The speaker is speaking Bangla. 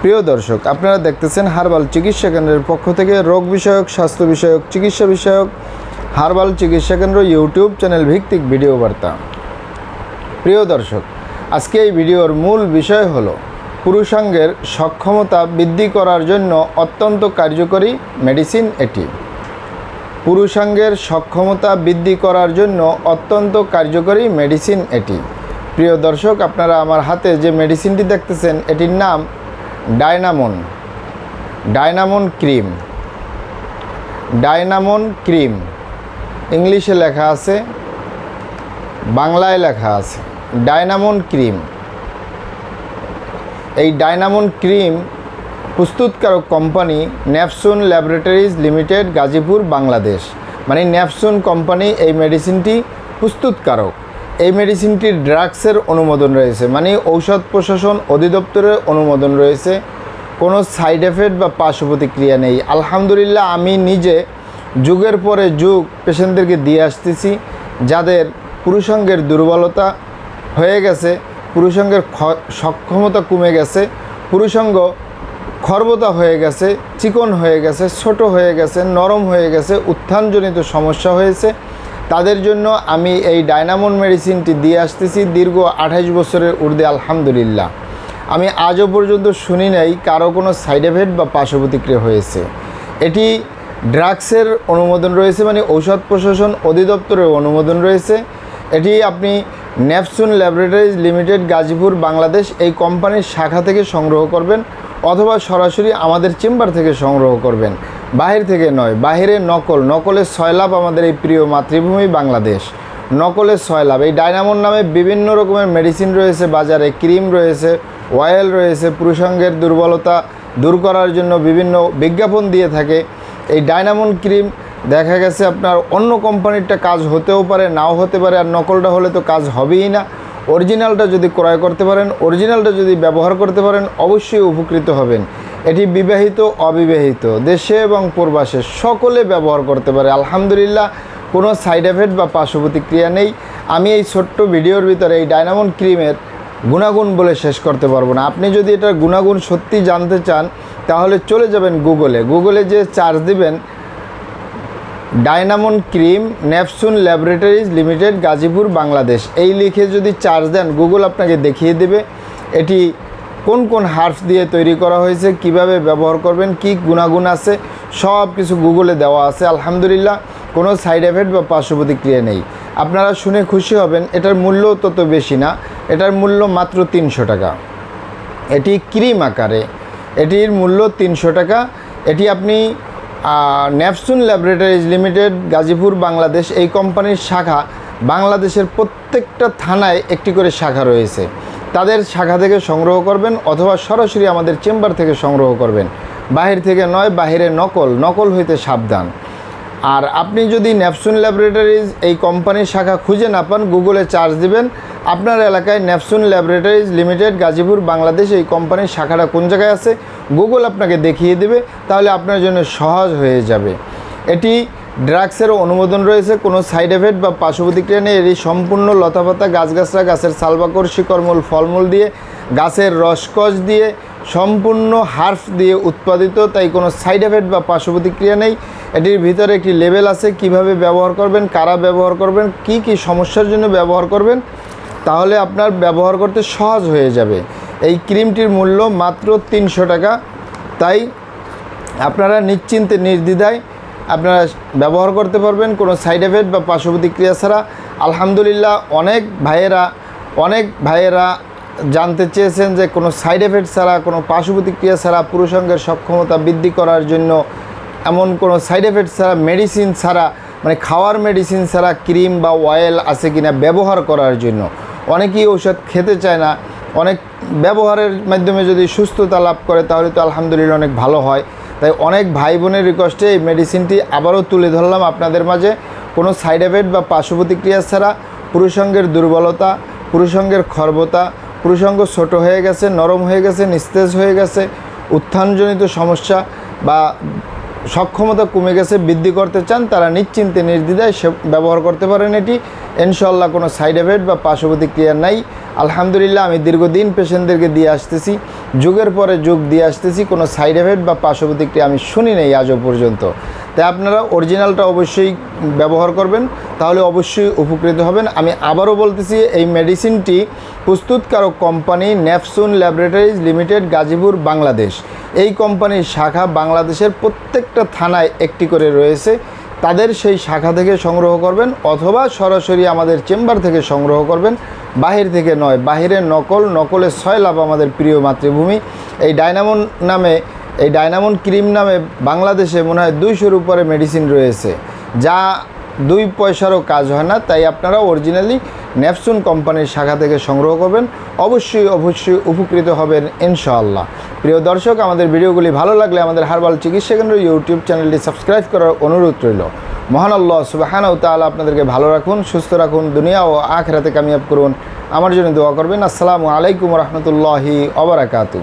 প্রিয় দর্শক, আপনারা দেখতেছেন হারবাল চিকিৎসা কেন্দ্রের পক্ষ থেকে রোগ বিষয়ক, স্বাস্থ্য বিষয়ক, চিকিৎসা বিষয়ক হারবাল চিকিৎসা কেন্দ্র ইউটিউব চ্যানেল ভিত্তিক ভিডিও বার্তা। প্রিয় দর্শক, আজকে এই ভিডিওর মূল বিষয় হলো পুরুষাঙ্গের সক্ষমতা বৃদ্ধি করার জন্য অত্যন্ত কার্যকরী মেডিসিন এটি। পুরুষাঙ্গের সক্ষমতা বৃদ্ধি করার জন্য অত্যন্ত কার্যকরী মেডিসিন এটি। প্রিয় দর্শক, আপনারা আমার হাতে যে মেডিসিনটি দেখতেছেন, এটির নাম ডায়নামন ডায়নামন ক্রিম ডায়নামন ক্রিম। ইংলিশে লেখা আছে, বাংলায় লেখা আছে, ডায়নামন ক্রিম। এই ডায়নামন ক্রিম প্রস্তুতকারক company ন্যাপসুন laboratories limited, Gazipur, Bangladesh. মানে ন্যাপসুন কোম্পানি এই মেডিসিনটি প্রস্তুতকারক। এই মেডিসিনটির ড্রাগসের অনুমোদন রয়েছে মানে ঔষধ প্রশাসন অধিদপ্তরের অনুমোদন রয়েছে। কোনো সাইড এফেক্ট বা পার্শ্ব প্রতিক্রিয়া নেই। আলহামদুলিল্লাহ, আমি নিজে যুগের পরে যুগ পেশেন্টদেরকে দিয়ে আসতেছি, যাদের পুরুষাঙ্গের দুর্বলতা হয়ে গেছে, পুরুষাঙ্গের সক্ষমতা কমে গেছে, পুরুষাঙ্গ খর্বতা হয়ে গেছে, চিকন হয়ে গেছে, ছোট হয়ে গেছে, নরম হয়ে গেছে, উত্থানজনিত সমস্যা হয়েছে তাদের জন্য আমি এই ডায়নামন মেডিসিনটি দিয়ে আসতেছি দীর্ঘ আঠাইশ বছরের ঊর্ধ্বে, আলহামদুলিল্লাহ। আমি আজও পর্যন্ত শুনি নাই কারও কোনো সাইড এফেক্ট বা পার্শ্ব প্রতিক্রিয়া হয়েছে। এটি ড্রাগসের অনুমোদন রয়েছে মানে ঔষধ প্রশাসন অধিদপ্তরের অনুমোদন রয়েছে। এটি আপনি ন্যাপসুন ল্যাবরেটরিজ লিমিটেড, গাজীপুর, বাংলাদেশ এই কোম্পানির শাখা থেকে সংগ্রহ করবেন অথবা সরাসরি আমাদের চেম্বার থেকে সংগ্রহ করবেন। বাহির থেকে নয়, বাহিরে নকল। নকলের সয়লাভ আমাদের এই প্রিয় মাতৃভূমি বাংলাদেশ। নকলের সয়লাভ এই ডায়নামন নামে বিভিন্ন রকমের মেডিসিন রয়েছে, বাজারে ক্রিম রয়েছে অয়েল রয়েছে, পুরুষাঙ্গের দুর্বলতা দূর করার জন্য বিভিন্ন বিজ্ঞাপন দিয়ে থাকে। এই ডায়নামন ক্রিম দেখা গেছে আপনার অন্য কোম্পানিরটা কাজ হতেও পারে, নাও হতে পারে, আর নকলটা হলে তো কাজ হবেই না। অরিজিনালটা যদি ক্রয় করতে পারেন অরিজিনালটা যদি ব্যবহার করতে পারেন, অবশ্যই উপকৃত হবেন। এটি বিবাহিত, অবিবাহিত, দেশে এবং প্রবাসে সকলে ব্যবহার করতে পারে। আলহামদুলিল্লাহ, কোনো সাইড এফেক্ট বা পার্শ্ব প্রতিক্রিয়া নেই। আমি এই ছোট্ট ভিডিওর ভিতরে এই ডায়নামন ক্রিমের গুণাগুণ বলে শেষ করতে পারব না। আপনি যদি এটার গুণাগুণ সত্যি জানতে চান, তাহলে চলে যাবেন গুগলে গুগলে যে চার্জ দিবেন ডায়নামন ক্রিম ন্যাপসুন ল্যাবরেটরিজ লিমিটেড, গাজীপুর, বাংলাদেশ। এই লিখে যদি চার্জ দেন গুগল আপনাকে দেখিয়ে দেবে। এটি কোন কোন হার্ফ দিয়ে তৈরি করা হয়েছে, কীভাবে ব্যবহার করবেন, কি গুণাগুণ আছে, সব কিছু গুগলে দেওয়া আছে। আলহামদুলিল্লাহ, কোনো সাইড এফেক্ট বা পার্শ্ব প্রতিক্রিয়া নেই। আপনারা শুনে খুশি হবেন, এটার মূল্য তত বেশি না। এটার মূল্য মাত্র তিনশো টাকা। এটি ক্রিম আকারে। এটির মূল্য তিনশো টাকা। এটি আপনি ন্যাপসুন ল্যাবরেটরিজ লিমিটেড, গাজীপুর, বাংলাদেশ এই কোম্পানির শাখা, বাংলাদেশের প্রত্যেকটা থানায় একটি করে শাখা রয়েছে। তাদের শাখা থেকে সংগ্রহ করবেন অথবা সরাসরি আমাদের চেম্বার থেকে সংগ্রহ করবেন। বাহির থেকে নয়, বাহিরে নকল নকল হইতে সাবধান। আর আপনি যদি ন্যাপসুন ল্যাবরেটরিজ এই কোম্পানির শাখা খুঁজে না পান, গুগলে চার্জ দিবেন, আপনার এলাকায় ন্যাপসুন ল্যাবরেটরিজ লিমিটেড, গাজীপুর, বাংলাদেশ এই কোম্পানির শাখাটা কোন জায়গায় আছে, গুগল আপনাকে দেখিয়ে দেবে, তাহলে আপনার জন্য সহজ হয়ে যাবে। এটি ড্রাগসেরও অনুমোদন রয়েছে। কোনো সাইড এফেক্ট বা পার্শ্ব প্রতিক্রিয়া নেই। এটি সম্পূর্ণ লতাপাতা গাছগাছরা গাছের সালবাকর শিকড়মূল ফলমূল দিয়ে, গাছের রসকস দিয়ে, সম্পূর্ণ হার্ফ দিয়ে উৎপাদিত। তাই কোনো সাইড এফেক্ট বা পার্শ্ব প্রতিক্রিয়া নেই। এটির ভিতরে একটি লেভেল আছে, কীভাবে ব্যবহার করবেন, কারা ব্যবহার করবেন, কি কি সমস্যার জন্য ব্যবহার করবেন, তাহলে আপনার ব্যবহার করতে সহজ হয়ে যাবে। এই ক্রিমটির মূল্য মাত্র তিনশো টাকা। তাই আপনারা নিশ্চিন্তে, নির্দ্বিধায় আপনারা ব্যবহার করতে পারবেন, কোনো সাইড এফেক্ট বা পার্শ্ব প্রতিক্রিয়া ছাড়া। আলহামদুলিল্লাহ, অনেক ভাইয়েরা অনেক ভাইয়েরা জানতে চেয়েছেন যে কোনো সাইড এফেক্ট ছাড়া, কোনো পার্শ্ব প্রতিক্রিয়া ছাড়া, পুরুষাঙ্গের সক্ষমতা বৃদ্ধি করার জন্য এমন কোনো সাইড এফেক্ট ছাড়া মেডিসিন ছাড়া মানে খাওয়ার মেডিসিন ছাড়া ক্রিম বা অয়েল আছে কিনা ব্যবহার করার জন্য। অনেকেই ঔষধ খেতে চায় না। অনেক ব্যবহারের মাধ্যমে যদি সুস্থতা লাভ করে, তাহলে তো আলহামদুলিল্লাহ অনেক ভালো হয়। তাই অনেক ভাই বোনের রিকোয়েস্টে এই মেডিসিনটি আবারও তুলে ধরলাম আপনাদের মাঝে। কোনো সাইড এফেক্ট বা পার্শ্ব প্রতিক্রিয়া ছাড়া পুরুষঙ্গের দুর্বলতা, পুরুষঙ্গের খর্বতা, পুরুষঙ্গ ছোট হয়ে গেছে, নরম হয়ে গেছে, নিস্তেজ হয়ে গেছে, উত্থানজনিত সমস্যা বা সক্ষমতা কমে গেছে, বৃদ্ধি করতে চান, তারা নিশ্চিন্তে, নির্দ্বিধায় সে ব্যবহার করতে পারেন এটি। ইনশাল্লাহ কোনো সাইড এফেক্ট বা পার্শ্ব প্রতিক্রিয়া নাই। আলহামদুলিল্লাহ, আমি দীর্ঘদিন পেশেন্টদেরকে দিয়ে আসতেছি। যুগের পরে যুগ দিয়ে আসতেছি, কোনো সাইড এফেক্ট বা পার্শ্ব প্রতিক্রিয়া আমি শুনি নেই আজও পর্যন্ত। তাই আপনারা অরিজিনালটা অবশ্যই ব্যবহার করবেন, তাহলে অবশ্যই উপকৃত হবেন। আমি আবারও বলতেছি, এই মেডিসিনটি প্রস্তুতকারক company ন্যাপসুন laboratories limited, Gazipur, Bangladesh. এই কোম্পানির শাখা বাংলাদেশের প্রত্যেকটা থানায় একটি করে রয়েছে। তাদের সেই শাখা থেকে সংগ্রহ করবেন অথবা সরাসরি আমাদের চেম্বার থেকে সংগ্রহ করবেন। বাহির থেকে নয় বাহিরের নকল নকলের ছয় লাভ আমাদের প্রিয় মাতৃভূমি। এই ডায়নামন নামে, এই ডায়নামন ক্রিম নামে বাংলাদেশে মনে হয় দুইশোর উপরে মেডিসিন রয়েছে। যা দুই পয়সারও কাজ হয় না, তাই আপনারা অরিজিনালি ন্যাপসুন কোম্পানির শাখা থেকে সংগ্রহ করবেন। অবশ্যই অবশ্যই উপকৃত হবেন ইনশাআল্লাহ। প্রিয় দর্শক, আমাদের ভিডিওগুলি ভালো লাগলে আমাদের হারবাল চিকিৎসা কেন্দ্র ইউটিউব চ্যানেলটি সাবস্ক্রাইব করার অনুরোধ রইল। মহান আল্লাহ সুবাহানাউ তাআলা আপনাদেরকে ভালো রাখুন, সুস্থ রাখুন, দুনিয়া ও আখরাতে কামিয়াব করুন। আমার জন্য দোয়া করবেন। আসসালামু আলাইকুম রহমতুল্লাহি অবরাকাতু